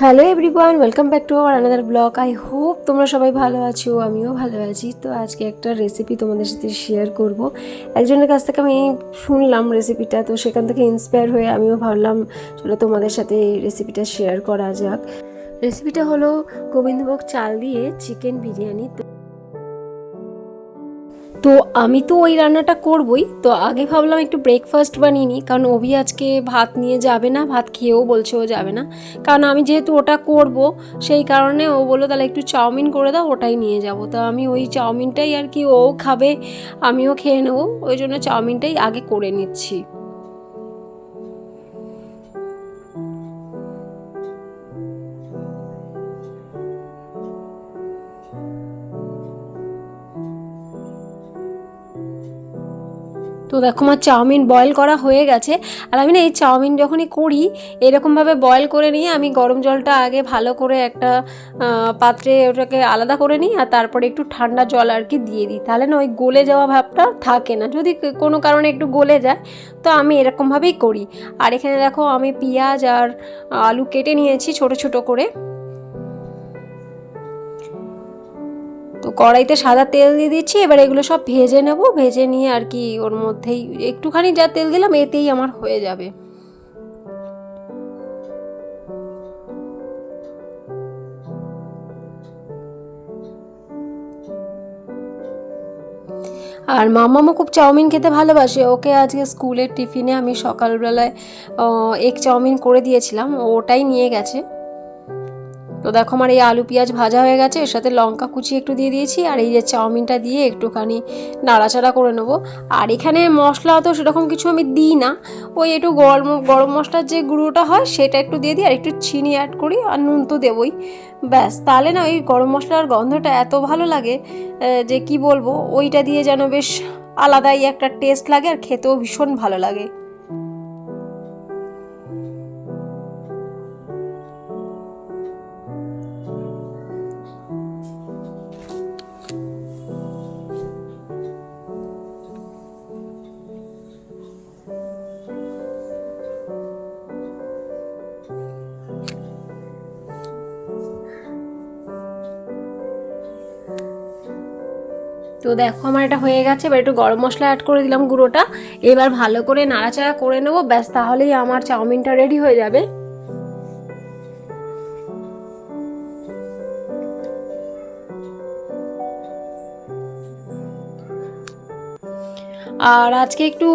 Hello everyone welcome back to our another vlog I hope তোমরা সবাই ভালো আছো, আমিও ভালো আছি। তো আজকে একটা রেসিপি তোমাদের সাথে শেয়ার করব। একজনের কাছ থেকে আমি শুনলাম রেসিপিটা তো সেখান থেকে ইন্সপায়ার হয়ে আমিও ভাবলাম, চলো তোমাদের সাথে এই রেসিপিটা শেয়ার করা যাক। রেসিপিটা হলো গোবিন্দভোগ চাল দিয়ে চিকেন বিরিয়ানি। তো তো আমি তো ওই রান্নাটা করবই। তো আগে ভাবলাম একটু ব্রেকফাস্ট বানিয়ে নিই, কারণ অভি আজকে ভাত নিয়ে যাবে না, ভাত খেয়েও বলছে ও যাবে না। কারণ আমি যেহেতু ওটা করব, সেই কারণে ও বলল, তাহলে একটু চাউমিন করে দাও, ওটাই নিয়ে যাব। তো আমি ওই চাউমিনটাই আর কি ও খাবে, আমিও খেয়ে নেব, ওই জন্য চাউমিনটাই আগে করে নিচ্ছি। তো দেখো, আমার চাউমিন বয়েল করা হয়ে গেছে। আর আমি না এই চাউমিন যখনই করি, এরকমভাবে বয়েল করে নিয়ে আমি গরম জলটা আগে ভালো করে একটা পাত্রে ওটাকে আলাদা করে নিই আর তারপরে একটু ঠান্ডা জল আর কি দিয়ে দিই। তাহলে না ওই গলে যাওয়া ভাবটা থাকে না। যদি কোনো কারণে একটু গলে যায়, তো আমি এরকমভাবেই করি। আর এখানে দেখো, আমি পেঁয়াজ আর আলু কেটে নিয়েছি ছোট ছোট করে। তো কড়াইতে সাদা তেল দিয়ে দিচ্ছি, এবার এগুলো সব ভেজে নেব, ভেজে নিয়ে আর কি ওর মধ্যেই একটুখানি যা তেল দিলাম, এতেই আমার হয়ে যাবে। আর মামামও খুব চাউমিন খেতে ভালোবাসে, ওকে আজকে স্কুলের টিফিনে আমি সকালবেলায় এগ চাউমিন করে দিয়েছিলাম ওটাই নিয়ে গেছে। তো দেখো আমার এই আলু পেঁয়াজ ভাজা হয়ে গেছে, এর সাথে লঙ্কা কুচি একটু দিয়ে দিয়েছি, আর এই যে চাউমিনটা দিয়ে একটুখানি নাড়াচাড়া করে নেব। আর এখানে মশলা তো সেরকম কিছু আমি দিই না, ওই একটু গরম গরম মশলার যে গুঁড়োটা হয় সেটা একটু দিয়ে দিই, আর একটু চিনি অ্যাড করি আর নুন তো দেবই। ব্যাস, তাহলে না ওই গরম মশলার গন্ধটা এত ভালো লাগে যে কি বলব, ওইটা দিয়ে যেন বেশ আলাদাই একটা টেস্ট লাগে আর খেতেও ভীষণ ভালো লাগে। তো দেখো আমার এটা হয়ে গেছে, এবার একটু গরম মশলা অ্যাড করে দিলাম গুঁড়োটা। এবার ভালো করে নাড়াচাড়া করে নেব, ব্যাস তাহলেই আমার চাউমিনটা রেডি হয়ে যাবে। আর আজকে একটু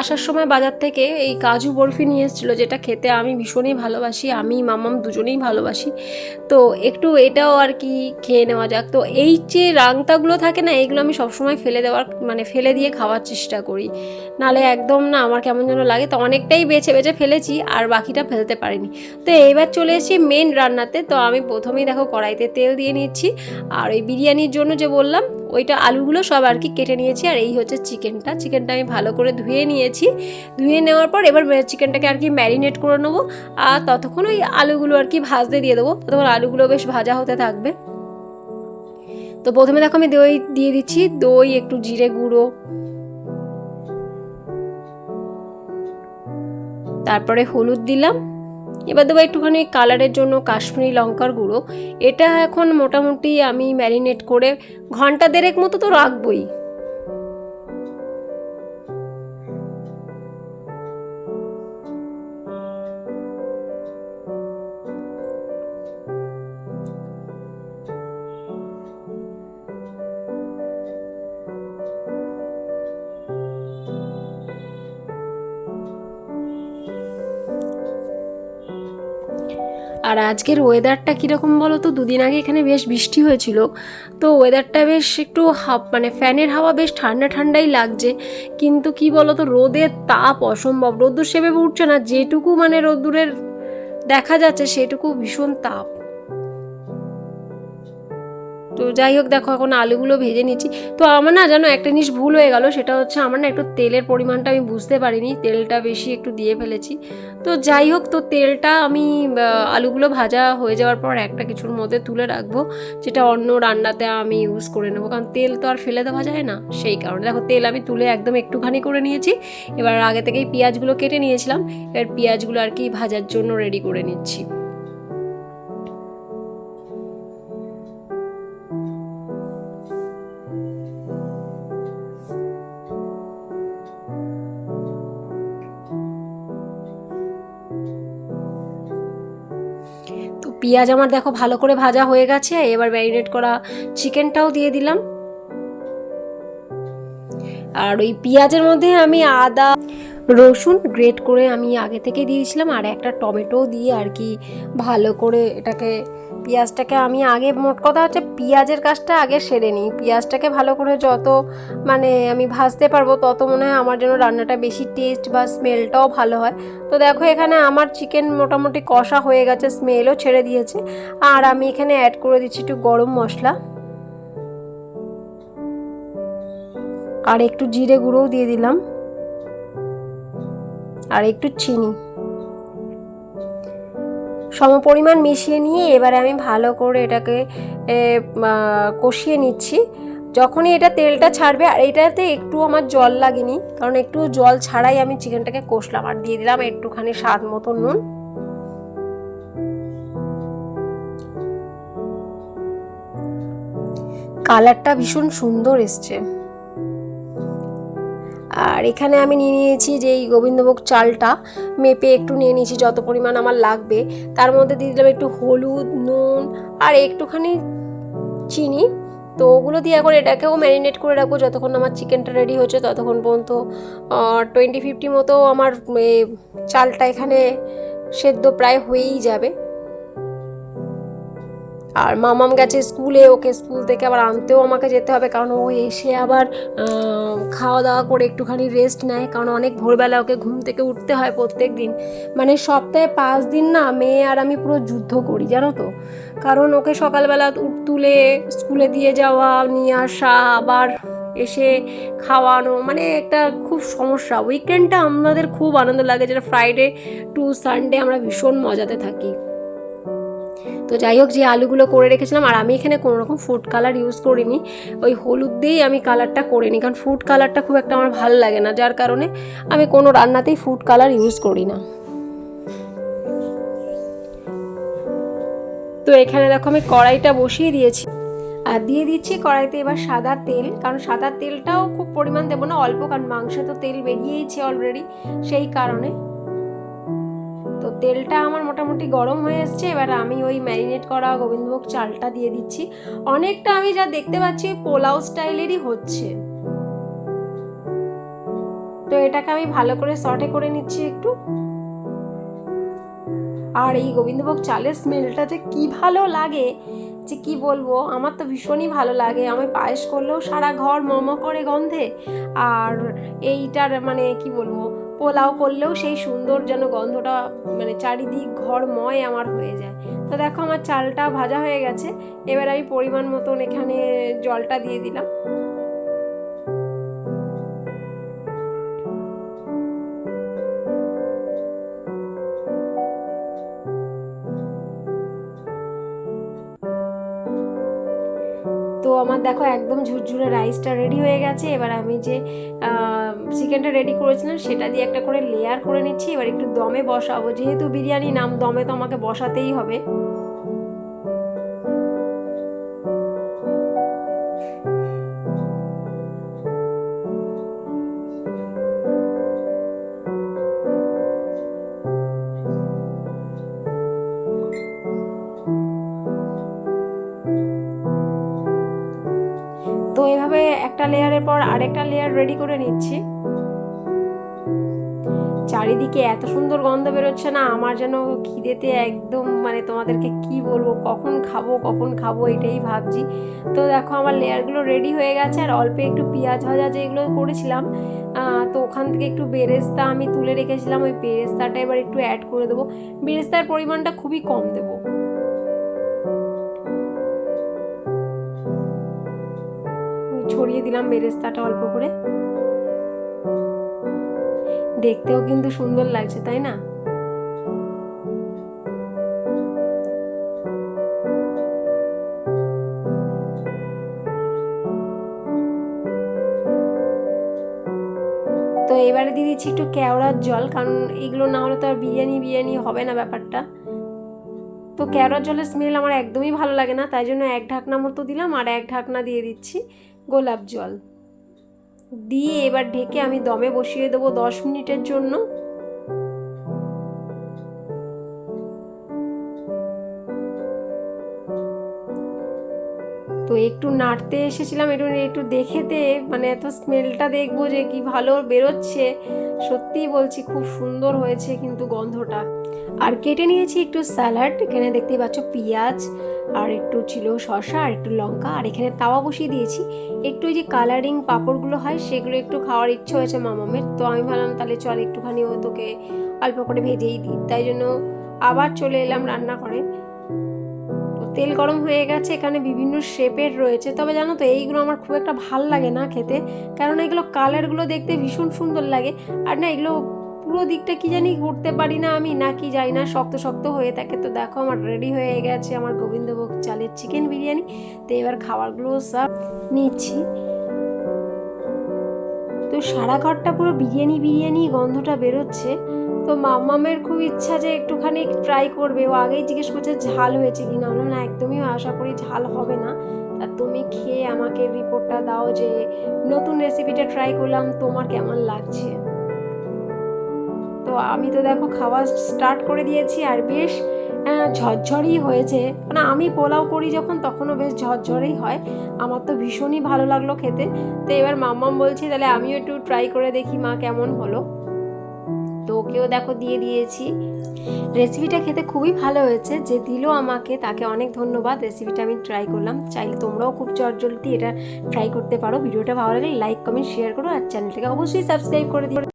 আসার সময় বাজার থেকে এই কাজু বরফি নিয়ে এসেছিল, যেটা খেতে আমি ভীষণই ভালোবাসি, আমি, মামাম দুজনেই ভালোবাসি। তো একটু এটাও আর কি খেয়ে নেওয়া যাক। তো এই যে রাংতাগুলো থাকে না এইগুলো আমি সবসময় ফেলে দেওয়ার মানে ফেলে দিয়ে খাওয়ার চেষ্টা করি। নালে একদম না আমার কেমন যেন লাগে। তো অনেকটাই বেছে বেছে ফেলেছি, আর বাকিটা ফেলতে পারিনি। তো এবার চলে এসেছি মেন রান্নাতে। তো আমি প্রথমেই দেখো কড়াইতে তেল দিয়ে নিচ্ছি, আর ওই বিরিয়ানির জন্য যে বললাম ওইটা আলুগুলো সব আর কি কেটে নিয়েছি, আর এই হচ্ছে চিকেনটা। চিকেনটা আমি ভালো করে ধুয়ে নিয়েছি। ধুয়ে নেওয়ার পর এবার চিকেনটাকে আর কি ম্যারিনেট করে নেব, আর ততক্ষণ ওই আলুগুলো আর কি ভাজতে দিয়ে দেবো। ততক্ষণ আলুগুলো বেশ ভাজা হতে থাকবে। তো প্রথমে দেখো আমি দই দিয়ে দিচ্ছি। দই, একটু জিরে গুঁড়ো। তারপরে হলুদ দিলাম। এবার দেবো একটুখানি কালারের জন্য কাশ্মীরি লঙ্কার গুঁড়ো। এটা এখন মোটামুটি আমি ম্যারিনেট করে ঘণ্টা দেড়েক মতো তো রাখবই। আর আজকের ওয়েদারটা কীরকম বলো তো দুদিন আগে এখানে বেশ বৃষ্টি হয়েছিল। তো ওয়েদারটা বেশ একটু হাফ মানে ফ্যানের হাওয়া বেশ ঠান্ডা ঠান্ডাই লাগছে। কিন্তু কি বলো তো রোদের তাপ অসম্ভব। রোদ্দুর সেভাবে উঠছে না। যেটুকু মানে রোদ্দুরের দেখা যাচ্ছে, সেটুকু ভীষণ তাপ। তো যাই হোক, দেখো এখন আলুগুলো ভেজে নিচ্ছি। তো আমার না জানো একটা জিনিস ভুল হয়ে গেল, সেটা হচ্ছে আমার না একটু তেলের পরিমাণটা আমি বুঝতে পারিনি, তেলটা বেশি একটু দিয়ে ফেলেছি। তো যাই হোক, তো তেলটা আমি আলুগুলো ভাজা হয়ে যাওয়ার পর একটা কিছুর মধ্যে তুলে রাখব, যেটা অন্য রান্নাতে আমি ইউজ করে নেব, কারণ তেল তো আর ফেলে দেওয়া যায় না, সেই কারণে। দেখো, তেল আমি তুলে একদম একটুখানি করে নিয়েছি, এবার আগে থেকেই পেঁয়াজগুলো কেটে নিয়েছিলাম, এবার পেঁয়াজগুলো আর কি ভাজার জন্য রেডি করে নিচ্ছি। পেঁয়াজ আমার দেখো ভালো করে ভাজা হয়ে গেছে, এবার ম্যারিনেট করা চিকেনটাও দিয়ে দিলাম। আর ওই পেঁয়াজের মধ্যে আমি আদা, রসুন গ্রেট করে আমি আগে থেকে দিয়েছিলাম, আর একটা টমেটো দিয়ে আর কি ভালো করে এটাকে পেঁয়াজটাকে আমি আগে, মোট কথা হচ্ছে পেঁয়াজের কাজটা আগে সেরে নিই। পেঁয়াজটাকে ভালো করে যত মানে আমি ভাজতে পারব, তত মনে হয় আমার জন্য রান্নাটা বেশি টেস্ট বা স্মেলটাও ভালো হয়। তো দেখো এখানে আমার চিকেন মোটামুটি কষা হয়ে গেছে স্মেলও ছেড়ে দিয়েছে। আর আমি এখানে অ্যাড করে দিচ্ছি একটু গরম মশলা। আর একটু জিরে গুঁড়োও দিয়ে দিলাম। আর একটু চিনি। সমপরিমাণ মিশিয়ে নিয়ে এবারে আমি ভালো করে এটাকে কষিয়ে নিচ্ছি। যখনই এটা তেলটা ছাড়বে, আর এটাতে একটু আমার জল লাগেনি, কারণ একটু জল ছাড়াই আমি চিকেনটাকে কষলাম আর দিয়ে দিলাম একটুখানি স্বাদ মতো নুন। কালারটা ভীষণ সুন্দর এসছে। আর এখানে আমি নিয়ে নিয়েছি যে এই গোবিন্দভোগ চালটা, মেপে একটু নিয়ে নিয়েছি যত পরিমাণ আমার লাগবে। তার মধ্যে দিয়ে দিলাম একটু হলুদ, নুন আর একটুখানি চিনি। তো ওগুলো দিয়ে এখন এটাকেও ম্যারিনেট করে রাখব যতক্ষণ আমার চিকেনটা রেডি হচ্ছে, ততক্ষণ পর্যন্ত। টোয়েন্টি ফিফটি মতো আমার চালটা এখানে সেদ্ধ প্রায় হয়েই যাবে। আর মামাম গেছে স্কুলে, ওকে স্কুল থেকে আবার আনতেও আমাকে যেতে হবে, কারণ ও এসে আবার খাওয়া দাওয়া করে একটুখানি রেস্ট নেয়, কারণ অনেক ভোরবেলা ওকে ঘুম থেকে উঠতে হয় প্রত্যেক দিন মানে সপ্তাহে পাঁচ দিন না, মেয়ে আর আমি পুরো যুদ্ধ করি, জানো তো। কারণ ওকে সকালবেলা তুলে স্কুলে দিয়ে যাওয়া, নিয়ে আসা, আবার এসে খাওয়ানো মানে একটা খুব সমস্যা। উইকেন্ডটা আমাদের খুব আনন্দ লাগে, যেটা ফ্রাইডে টু সানডে আমরা ভীষণ মজাতে থাকি। তো যাই হোক, যে আলুগুলো করে রেখেছিলাম, আর আমি এখানে কোনো রকম ফুড কালার ইউজ করিনি। ওই হলুদ দিয়েই আমি কালারটা করে নিই, কারণ ফুড কালারটা খুব একটা আমার ভালো লাগে না, যার কারণে আমি কোনো রান্নাতেই ফুড কালার ইউজ করি না। তো এখানে দেখো, আমি কড়াইটা বসিয়ে দিয়েছি। আর দিয়ে দিচ্ছি কড়াইতে এবার সাদা তেল, কারণ সাদা তেলটাও খুব পরিমাণ দেবো না, অল্প, কারণ মাংসে তো তেল বেরিয়েইছে অলরেডি সেই কারণে। তেলটা আমার মোটামুটি গরম হয়ে এসছে, এবার আমি ওই ম্যারিনেট করা গোবিন্দভোগ চালটা দিয়ে দিচ্ছি। অনেকটা আমি যা দেখতে পাচ্ছি পোলাও স্টাইলেরই হচ্ছে। তো এটাকে আমি ভালো করে সটে করে নিচ্ছি একটু। আর এই গোবিন্দভোগ চালের স্মেলটা যে কি ভালো লাগে, যে কি বলব, আমার তো ভীষণই ভালো লাগে। আমি পায়েস করলেও সারা ঘর মম করে গন্ধে, আর এইটার মানে কি বলব পোলাও করলেও সেই সুন্দর যেন গন্ধটা মানে চারিদিক ঘরময় আমার হয়ে যায়। তো দেখো আমার চালটা ভাজা হয়ে গেছে, এবার আমি পরিমাণ মতন এখানে জলটা দিয়ে দিলাম। তো আমার দেখো একদম ঝুরঝুরে রাইসটা রেডি হয়ে গেছে, এবার আমি যে চিকেনটা রেডি করেছিলাম, সেটা দিয়ে একটা করে লেয়ার করে নিচ্ছি। এবার একটু দমে বসাবো। যেহেতু বিরিয়ানি নাম দমে তো আমাকে বসাতেই হবে। তো এভাবে একটা লেয়ারের পর আরেকটা লেয়ার রেডি করে নিচ্ছি। চারিদিকে এত সুন্দর গন্ধ বেরোচ্ছে না, আমার যেন খিদেতে একদম মানে তোমাদেরকে কি বলব, কখন খাব কখন খাব এটাই ভাবছি। তো দেখো আমার লেয়ারগুলো রেডি হয়ে গেছে, আর অল্প একটু পেঁয়াজ ভাজা যেগুলো করেছিলাম তো ওখান থেকে একটু বেরেস্তা আমি তুলে রেখেছিলাম, ওই বেরেস্তাটা এবার একটু অ্যাড করে দেবো। বেরেস্তার পরিমাণটা খুবই কম দেবো। ছড়িয়ে দিলাম বেরেস্তাটা অল্প করে। দেখতেও কিন্তু সুন্দর লাগছে, তাই না? তো এবারে দিয়ে দিচ্ছি একটু কেওড়ার জল, কারণ এগুলো না হলে তো আর বিরিয়ানি বিরিয়ানি হবে না ব্যাপারটা। তো কেওড়ার জলের স্মেল আমার একদমই ভালো লাগে না, তাই জন্য এক ঢাকনা মতো দিলাম আর এক ঢাকনা দিয়ে দিচ্ছি গোলাপ জল। দিয়ে এবার ঢেকে আমি দমে বসিয়ে দেবো দশ মিনিটের জন্য। একটু নাড়তে এসেছিলাম, একটু একটু দেখেতে মানে এত স্মেলটা দেখব যে কি ভালো বেরোচ্ছে। সত্যিই বলছি খুব সুন্দর হয়েছে কিন্তু গন্ধটা। আর কেটে নিয়েছি একটু স্যালাড, এখানে দেখতেই পাচ্ছ পেঁয়াজ, আর একটু ছিল শসা, আর একটু লঙ্কা, আর এখানে তাওয়া বসিয়ে দিয়েছি। একটু ওই যে কালারিং পাঁপড়গুলো হয়, সেগুলো একটু খাওয়ার ইচ্ছে হয়েছে মামামের, তো আমি ভাবলাম তাহলে চল একটুখানি ও তোকে অল্প করে ভেজেই দিই। তাই জন্য আবার চলে এলাম রান্না করে তেল গরম হয়ে গেছে, এখানে বিভিন্ন শেপের রয়েছে। তবে জানো তো, এইগুলো আমার খুব একটা ভালো লাগে না খেতে। কারণ এগুলো কালারগুলো দেখতে ভীষণ সুন্দর লাগে। আর না, এগুলো পুরো দিকটা কি জানি করতে পারি না আমি, না কি জানি না, শক্ত শক্ত হয়ে থাকে। তো দেখো, আমার রেডি হয়ে গেছে আমার গোবিন্দভোগ চালের চিকেন বিরিয়ানি। তো এবার খাবারগুলো সব নিচ্ছি। তো সারা ঘরটা পুরো বিরিয়ানি বিরিয়ানি গন্ধটা বেরোচ্ছে। তো মাম্মামের খুব ইচ্ছা যে একটুখানি ট্রাই করবে। ও আগেই জিজ্ঞেস করছে ঝাল হয়েছে কি না না, একদমই আশা করি ঝাল হবে না। তা তুমি খেয়ে আমাকে রিপোর্টটা দাও যে নতুন রেসিপিটা ট্রাই করলাম, তোমার কেমন লাগছে? তো আমি তো দেখো খাওয়া স্টার্ট করে দিয়েছি আর বেশ ঝরঝরই হয়েছে। মানে আমি পোলাও করি যখন, তখনও বেশ ঝরঝরেই হয়। আমার তো ভীষণই ভালো লাগল খেতে। তো এবার মাম্মাম বলছি, তাহলে আমিও একটু ট্রাই করে দেখি মা কেমন হলো। ওকেও দেখো দিয়ে দিয়েছি। রেসিপিটা খেতে খুবই ভালো হয়েছে। যে দিল আমাকে, তাকে অনেক ধন্যবাদ। রেসিপিটা আমি ট্রাই করলাম। চাইলে তোমরাও খুব চটজলদি এটা ট্রাই করতে পারো। ভিডিওটা ভালো লাগলে লাইক কমেন্ট শেয়ার করো। আর চ্যানেলটাকে অবশ্যই সাবস্ক্রাইব করে দিও।